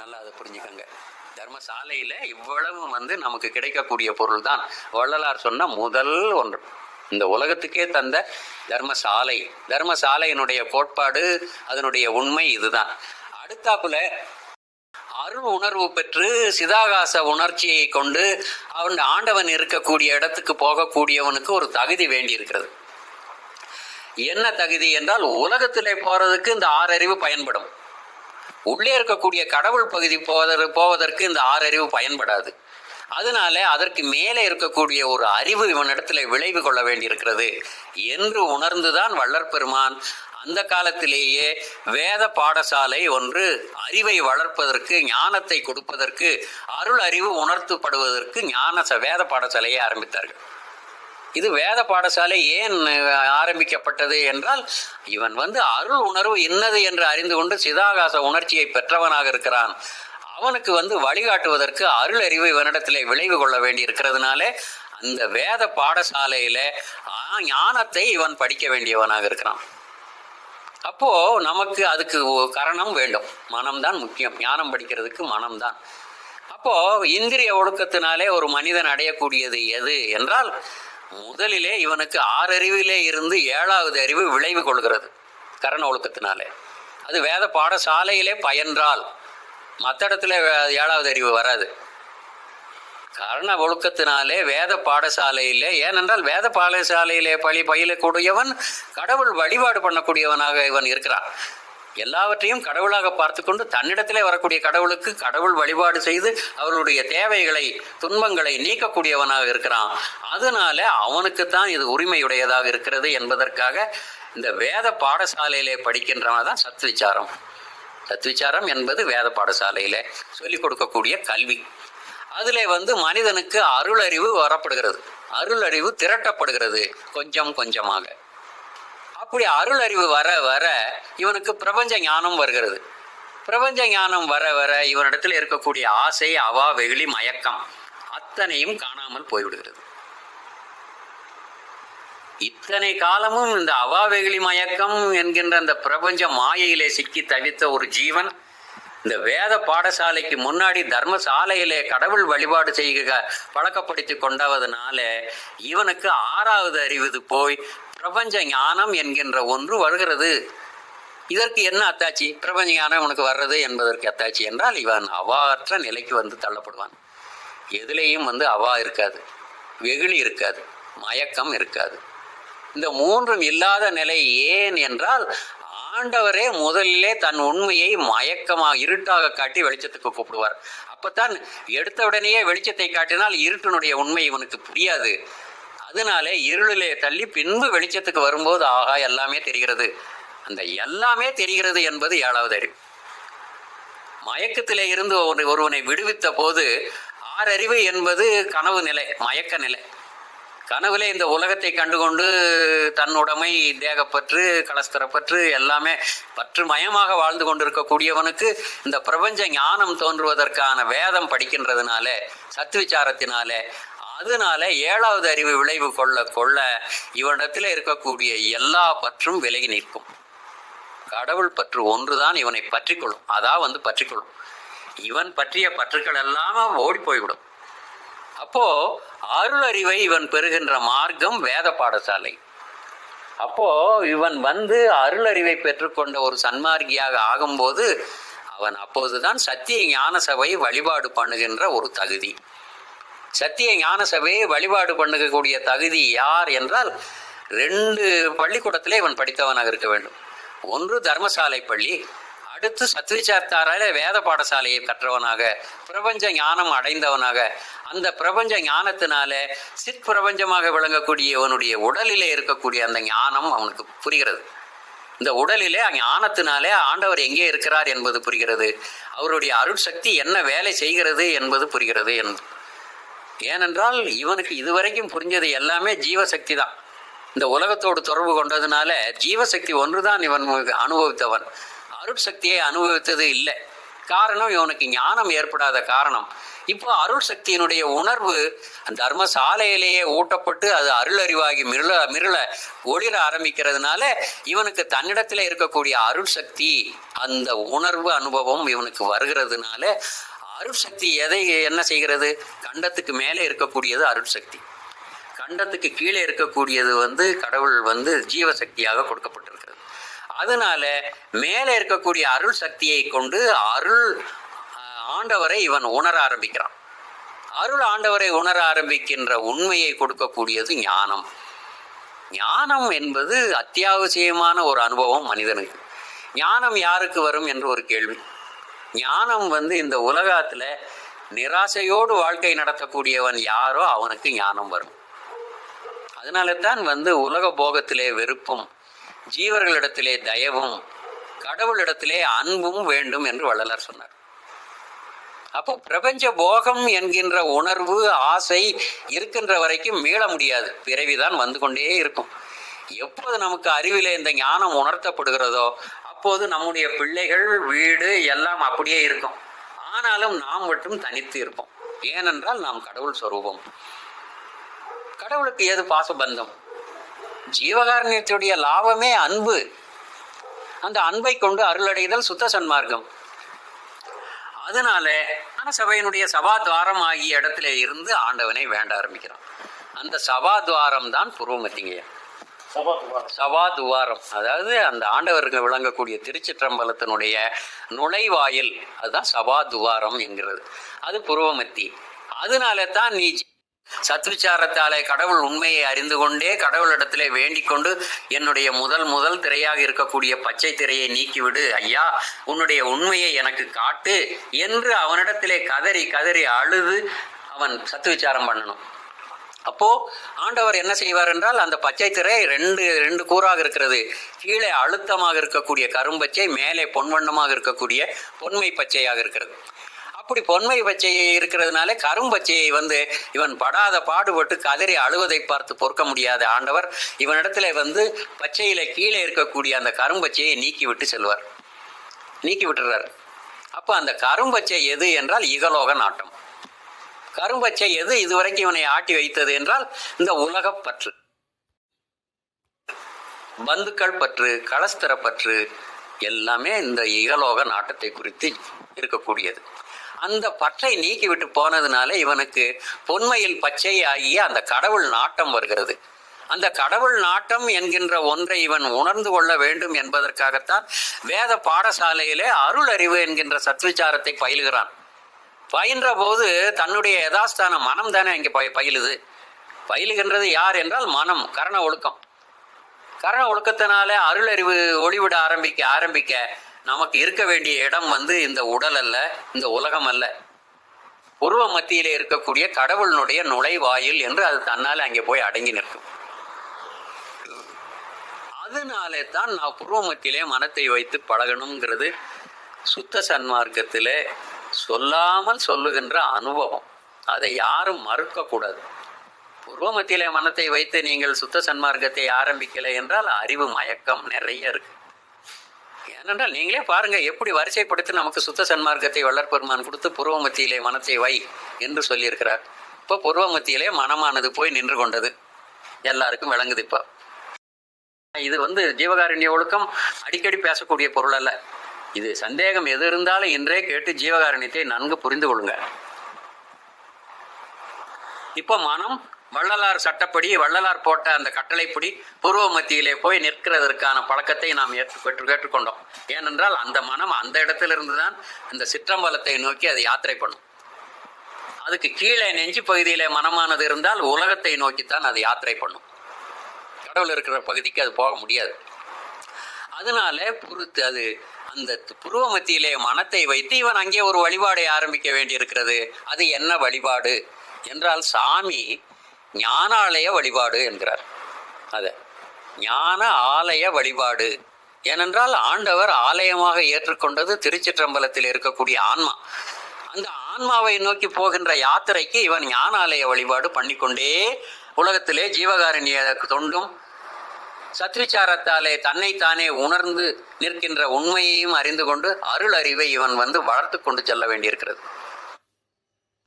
நல்லா அதை புரிஞ்சுக்கங்க. தர்மசாலையில் இவ்வளவு வந்து நமக்கு கிடைக்கக்கூடிய பொருள் தான் வள்ளலார் சொன்ன முதல் ஒன்று. இந்த உலகத்துக்கே தந்த தர்மசாலை. தர்மசாலையினுடைய கோட்பாடு அதனுடைய உண்மை இதுதான். அடுத்தாப்புல அருள் உணர்வு பெற்று சிதாகாச உணர்ச்சியை கொண்டு அவன் ஆண்டவன் இருக்கக்கூடிய இடத்துக்கு போகக்கூடியவனுக்கு ஒரு தகுதி வேண்டி இருக்கிறது என்ன தகுதி என்றால் உலகத்திலே போறதுக்கு இந்த ஆறறிவு பயன்படும். உள்ளே இருக்கக்கூடிய கடவுள் பகுதி போவதற்கு போவதற்கு இந்த ஆறறிவு பயன்படாது. அதனால அதற்கு மேலே இருக்கக்கூடிய ஒரு அறிவு இவனிடத்துல விளைவு கொள்ள வேண்டியிருக்கிறது என்று உணர்ந்துதான் வள்ளற்பெருமான் அந்த காலத்திலேயே வேத பாடசாலை ஒன்று அறிவை வளர்ப்பதற்கு ஞானத்தை கொடுப்பதற்கு அருள் அறிவு உணர்த்தப்படுவதற்கு ஞான ச- வேத பாடசாலையை ஆரம்பித்தார்கள். இது வேத பாடசாலை ஏன் ஆரம்பிக்கப்பட்டது என்றால் இவன் வந்து அருள் உணர்வு இன்னது என்று அறிந்து கொண்டு சிதாகாச உணர்ச்சியை பெற்றவனாக இருக்கிறான். அவனுக்கு வந்து வழிகாட்டுவதற்கு அருள் அறிவு இவனிடத்திலே விளைவு கொள்ள வேண்டி இருக்கிறதுனாலே அந்த வேத பாடசாலையில ஞானத்தை இவன் படிக்க வேண்டியவனாக இருக்கிறான். அப்போ நமக்கு அதுக்கு கரணம் வேண்டும். மனம்தான் முக்கியம். ஞானம் படிக்கிறதுக்கு மனம்தான். அப்போ இந்திரிய ஒழுக்கத்தினாலே ஒரு மனிதன் அடையக்கூடியது எது என்றால் முதலிலே இவனுக்கு ஆறறிவிலே இருந்து ஏழாவது அறிவு விளைவு கொள்கிறது கரண ஒழுக்கத்தினாலே. அது வேத பாடசாலையிலே பயின்றால் மற்ற இடத்துல ஏழாவது அறிவு வராது. கரண ஒழுக்கத்தினாலே வேத பாடசாலையிலே ஏனென்றால் வேத பாடசாலையிலே பழி பயிலக்கூடியவன் கடவுள் வழிபாடு பண்ணக்கூடியவனாக இவன் இருக்கிறான். எல்லாவற்றையும் கடவுளாக பார்த்து கொண்டு தன்னிடத்திலே வரக்கூடிய கடவுளுக்கு கடவுள் வழிபாடு செய்து அவர்களுடைய தேவைகளை துன்பங்களை நீக்கக்கூடியவனாக இருக்கிறான். அதனால அவனுக்குத்தான் இது உரிமையுடையதாக இருக்கிறது என்பதற்காக இந்த வேத பாடசாலையிலே படிக்கின்றவன் தான் சத்விச்சாரம் சத்விச்சாரம் என்பது வேத பாடசாலையில சொல்லிக் கொடுக்கக்கூடிய கல்வி. அதுல வந்து மனிதனுக்கு அருளறிவு வரப்படுகிறது. அருளறிவு திரட்டப்படுகிறது கொஞ்சம் கொஞ்சமாக. கூடிய அருள் அறிவு வர வர இவனுக்கு பிரபஞ்ச ஞானம் வருகிறது. பிரபஞ்ச ஞானம் வர வர இவனிடத்தில் இருக்கக்கூடிய ஆசை அவா வெகுளி மயக்கம் அத்தனையும் காணாமல் போய்விடுகிறது. இத்தனை காலமும் இந்த அவாவெகிளி மயக்கம் என்கின்ற அந்த பிரபஞ்ச மாயையிலே சிக்கி தவித்த ஒரு ஜீவன் இந்த வேத பாடசாலைக்கு முன்னாடி தர்மசாலையிலே கடவுள் வழிபாடு செய்க பழக்கப்படுத்தி கொண்டவதனால இவனுக்கு ஆறாவது அறிவது போய் பிரபஞ்ச ஞானம் என்கின்ற ஒன்று வருகிறது. இதற்கு என்ன அத்தாச்சி பிரபஞ்ச ஞானம் உனக்கு வர்றது என்பதற்கு அத்தாச்சி என்றால் இவன் அவாற்ற நிலைக்கு வந்து தள்ளப்படுவான். எதுலேயும் வந்து அவா இருக்காது. வெகுளி இருக்காது. மயக்கம் இருக்காது. இந்த மூன்றும் இல்லாத நிலை ஏன் என்றால் ஆண்டவரே முதலிலே தன் உண்மையை மயக்கமாக இருட்டாக காட்டி வெளிச்சத்துக்கு கூப்பிடுவார். அப்பத்தான் எடுத்த உடனேயே வெளிச்சத்தை காட்டினால் இருட்டினுடைய உண்மை இவனுக்கு புரியாது. அதனாலே இருளிலே தள்ளி பின்பு வெளிச்சத்துக்கு வரும்போது ஆகா எல்லாமே தெரிகிறது. அந்த எல்லாமே தெரிகிறது என்பது ஏழாவது அறிவு. மயக்கத்திலே இருந்து ஒரு ஒருவனை விடுவித்த போது ஆறறிவு என்பது கனவு நிலை மயக்க நிலை. கனவுல இந்த உலகத்தை கண்டுகொண்டு தன்னுடைமை தேகப்பற்று கலஸ்தரப்பற்று எல்லாமே பற்று மயமாக வாழ்ந்து கொண்டிருக்கக்கூடியவனுக்கு இந்த பிரபஞ்ச ஞானம் தோன்றுவதற்கான வேதம் படிக்கின்றதுனால சத்விச்சாரத்தினால அதனால ஏழாவது அறிவு விளைவு கொள்ள கொள்ள இவனிடத்தில் இருக்கக்கூடிய எல்லா பற்றும் விலகி நிற்கும். கடவுள் பற்று ஒன்றுதான் இவனை பற்றிக்கொள்ளும். அதான் வந்து பற்றிக்கொள்ளும். இவன் பற்றிய பற்றுக்கள் எல்லாமே ஓடி போய்விடும். அப்போ அருள் அறிவை இவன் பெறுகின்ற மார்க்கம் வேத பாடசாலை. அப்போ இவன் வந்து அருள் அறிவை பெற்றுக்கொண்ட ஒரு சன்மார்க்கியாக ஆகும்போது அவன் அப்போதுதான் சத்திய ஞான சபை வழிபாடு பண்ணுகின்ற ஒரு தகுதி. சத்திய ஞான சபையை வழிபாடு பண்ணக்கூடிய தகுதி யார் என்றால் ரெண்டு பள்ளிக்கூடத்திலே இவன் படித்தவனாக இருக்க வேண்டும். ஒன்று தர்மசாலை பள்ளி அடுத்து சத்விச்சார்த்தாரால வேத பாடசாலையை கற்றவனாக பிரபஞ்ச ஞானம் அடைந்தவனாக. அந்த பிரபஞ்ச ஞானத்தினால சிற் பிரபஞ்சமாக விளங்கக்கூடியவனுடைய உடலிலே இருக்கக்கூடிய அந்த ஞானம் அவனுக்கு புரிகிறது. இந்த உடலிலே ஞானத்தினாலே ஆண்டவர் எங்கே இருக்கிறார் என்பது புரிகிறது. அவருடைய அருட்சக்தி என்ன வேலை செய்கிறது என்பது புரிகிறது என்று ஏனென்றால் இவனுக்கு இதுவரைக்கும் புரிஞ்சது எல்லாமே ஜீவசக்தி தான். இந்த உலகத்தோடு தொடர்பு கொண்டதுனால ஜீவசக்தி ஒன்றுதான் இவன் அனுபவித்தவன். அருட்சக்தியை அனுபவித்தது இல்லை. காரணம் இவனுக்கு ஞானம் ஏற்படாத காரணம். இப்போ அருள் சக்தியினுடைய உணர்வு தர்ம சாலையிலேயே ஊட்டப்பட்டு அது அருள் அறிவாகி மிருள மிருள ஒளிர ஆரம்பிக்கிறதுனால இவனுக்கு தன்னிடத்தில் இருக்கக்கூடிய அருள் சக்தி அந்த உணர்வு அனுபவம் இவனுக்கு வருகிறதுனால அருள் சக்தி எதை என்ன செய்கிறது? கண்டத்துக்கு மேலே இருக்கக்கூடியது அருள் சக்தி. கண்டத்துக்கு கீழே இருக்கக்கூடியது வந்து கடவுள் வந்து ஜீவசக்தியாக கொடுக்கப்பட்டிருக்கிறது. அதனால மேலே இருக்கக்கூடிய அருள் சக்தியை கொண்டு அருள் ஆண்டவரை இவன் உணர ஆரம்பிக்கிறான். அருள் ஆண்டவரை உணர ஆரம்பிக்கின்ற உண்மையை கொடுக்கக்கூடியது ஞானம். ஞானம் என்பது அத்தியாவசியமான ஒரு அனுபவம் மனிதனுக்கு. ஞானம் யாருக்கு வரும் என்று ஒரு கேள்வி. ஞானம் வந்து இந்த உலகத்துல நிராசையோடு வாழ்க்கை நடத்தக்கூடியவன் யாரோ அவனுக்கு ஞானம் வரும். அதனால தான் வந்து உலக போகத்திலே வெறுப்பும் ஜீவர்களிடத்திலே தயவும் கடவுளிடத்திலே அன்பும் வேண்டும் என்று வள்ளலார் சொன்னார். அப்போ பிரபஞ்ச போகம் என்கின்ற உணர்வு ஆசை இருக்கின்ற வரைக்கும் மீள முடியாது. பிறவிதான் வந்து கொண்டே இருக்கும். எப்போது நமக்கு அறிவிலே இந்த ஞானம் உணர்த்தப்படுகிறதோ அப்போது நம்முடைய பிள்ளைகள் வீடு எல்லாம் அப்படியே இருக்கும். ஆனாலும் நாம் மட்டும் தனித்து இருப்போம். ஏனென்றால் நாம் கடவுள் சொரூபம். கடவுளுக்கு ஏது பாசபந்தம்? ஜீவகாரண்யத்துடைய லாபமே அன்பு. அந்த அன்பை கொண்டு அருளடைதல் சுத்த சன்மார்க்கம். அதனால சபையினுடைய சபாத்வாரம் ஆகிய இடத்துல இருந்து ஆண்டவனை வேண்ட ஆரம்பிக்கிறான். அந்த சபாத்வாரம் தான் புருவமத்திங்கய்யா சபா துவாரம். அதாவது அந்த ஆண்டவர்கள் விளங்கக்கூடிய திருச்சிற்றம்பலத்தினுடைய நுழைவாயில் அதுதான் சபா துவாரம் என்கிறது. அது புருவமத்தி. அதனால தான் நீ சத்விச்சாரத்தாலே கடவுள் உண்மையை அறிந்து கொண்டே கடவுளிடத்திலே வேண்டிக் கொண்டு என்னுடைய முதல் முதல் திரையாக இருக்கக்கூடிய பச்சை திரையை நீக்கிவிடு. ஐயா உன்னுடைய உண்மையை எனக்கு காட்டு என்று அவனிடத்திலே கதறி கதறி அழுது அவன் சத்துவிச்சாரம் பண்ணணும். அப்போ ஆண்டவர் என்ன செய்வார் என்றால் அந்த பச்சை திரை ரெண்டு ரெண்டு கூறாக இருக்கிறது. கீழே அழுத்தமாக இருக்கக்கூடிய கரும்பச்சை மேலே பொன்வண்ணமாக இருக்கக்கூடிய பொன்மை பச்சையாக இருக்கிறது. அப்படி பொன்மை பச்சை இருக்கிறதுனால கரும்பச்சையை வந்து இவன் படாத பாடுபட்டு கதறி அழுவதை பார்த்து பொறுக்க முடியாத ஆண்டவர் இவனிடத்துல வந்து பச்சையில கீழே இருக்கக்கூடிய அந்த கரும்பச்சையை நீக்கி விட்டு செல்வார். நீக்கி விட்டுறார். அப்போ அந்த கரும்பச்சை எது என்றால் இகலோக நாட்டம். கரும்பச்சை எது இதுவரைக்கும் இவனை ஆட்டி வைத்தது என்றால் இந்த உலகப் பற்று. பந்துக்கள் பற்று கலஸ்தர பற்று எல்லாமே இந்த இகலோக நாட்டத்தை குறித்து இருக்கக்கூடியது. அந்த பற்றை நீக்கிவிட்டு போனதுனால இவனுக்கு பொன்மையில் பச்சை ஆகிய அந்த கடவுள் நாட்டம் வருகிறது. அந்த கடவுள் நாட்டம் என்கின்ற ஒன்றை இவன் உணர்ந்து கொள்ள வேண்டும் என்பதற்காகத்தான் வேத பாடசாலையிலே அருள் அறிவு என்கின்ற சத்விச்சாரத்தை பயில்கிறான். பயின்ற போது தன்னுடைய யதாஸ்தான மனம் தானே இங்கே பய பயிலுது. பயிலுகின்றது யார் என்றால் மனம் கரண ஒழுக்கம். கரண ஒழுக்கத்தினால அருளறிவு ஒளிவிட ஆரம்பிக்க ஆரம்பிக்க நமக்கு இருக்க வேண்டிய இடம் வந்து இந்த உடல் அல்ல இந்த உலகம் அல்ல. உருவ மத்தியிலே இருக்கக்கூடிய கடவுளினுடைய நுழைவாயில் என்று அது தன்னால் அங்கே போய் அடங்கி நிற்கும். அதனாலே தான் நான் புருவ மத்தியிலே மனத்தை வைத்து பழகணுங்கிறது சுத்த சன்மார்க்கத்திலே சொல்லாமல் சொல்லுகின்ற அனுபவம். அதை யாரும் மறுக்கக்கூடாது. பூர்வ மத்தியிலே மனத்தை வைத்து நீங்கள் சுத்த சன்மார்க்கத்தை ஆரம்பிக்கலை என்றால் அறிவு மயக்கம் நிறைய இருக்கு. ஏனென்றால் நீங்களே பாருங்க எப்படி வரிசைப்படுத்தி நமக்கு சுத்த சன்மார்க்கத்தை வளர்ப்பெருமான் கொடுத்து பூர்வ மத்தியிலே மனத்தை வை என்று சொல்லியிருக்கிறார். இப்போ பூர்வ மத்தியிலே மனமானது போய் நின்று கொண்டது. எல்லாருக்கும் விளங்குது இப்போ. இது வந்து ஜீவகாரண்ய ஒழுக்கம் அடிக்கடி பேசக்கூடிய பொருள் அல்ல. இது சந்தேகம் எது இருந்தாலும் இன்றே கேட்டு ஜீவகாரணியத்தை நன்கு புரிந்து கொள்ளுங்க. இப்போ மனம் வள்ளலார் சட்டப்படி வள்ளலார் போட்ட அந்த கட்டளைப்படி பூர்வ மத்தியிலே போய் நிற்கிறதற்கான பழக்கத்தை நாம் ஏற்று பெற்று கேட்டுக்கொண்டோம். ஏனென்றால் அந்த மனம் அந்த இடத்திலிருந்து தான் அந்த சிற்றம்பலத்தை நோக்கி அது யாத்திரை பண்ணும். அதுக்கு கீழே நெஞ்சு பகுதியிலே மனமானது இருந்தால் உலகத்தை நோக்கித்தான் அது யாத்திரை பண்ணும். கடவுள் இருக்கிற பகுதிக்கு அது போக முடியாது. அதனால பொறுத்து அது அந்த புருவ மத்தியிலே மனத்தை வைத்து இவன் அங்கே ஒரு வழிபாடை ஆரம்பிக்க வேண்டியிருக்கிறது. அது என்ன வழிபாடு? என்றால் சாமி ஞானாலய வழிபாடு என்கிறார். அத ஞான ஆலய வழிபாடு. ஏனென்றால் ஆண்டவர் ஆலயமாக ஏற்றுக்கொண்டது திருச்சிற்றம்பலத்தில் இருக்கக்கூடிய ஆன்மா. அந்த ஆன்மாவை நோக்கி போகின்ற யாத்திரைக்கு இவன் ஞானாலய வழிபாடு பண்ணிக்கொண்டே உலகத்திலே ஜீவகாரண்ய தொண்டும் சத்விச்சாரத்தாலே தன்னைத்தானே உணர்ந்து நிற்கின்ற உண்மையையும் அறிந்து கொண்டு அருள் அறிவை இவன் வந்து வளர்த்து கொண்டு செல்ல வேண்டியிருக்கிறது.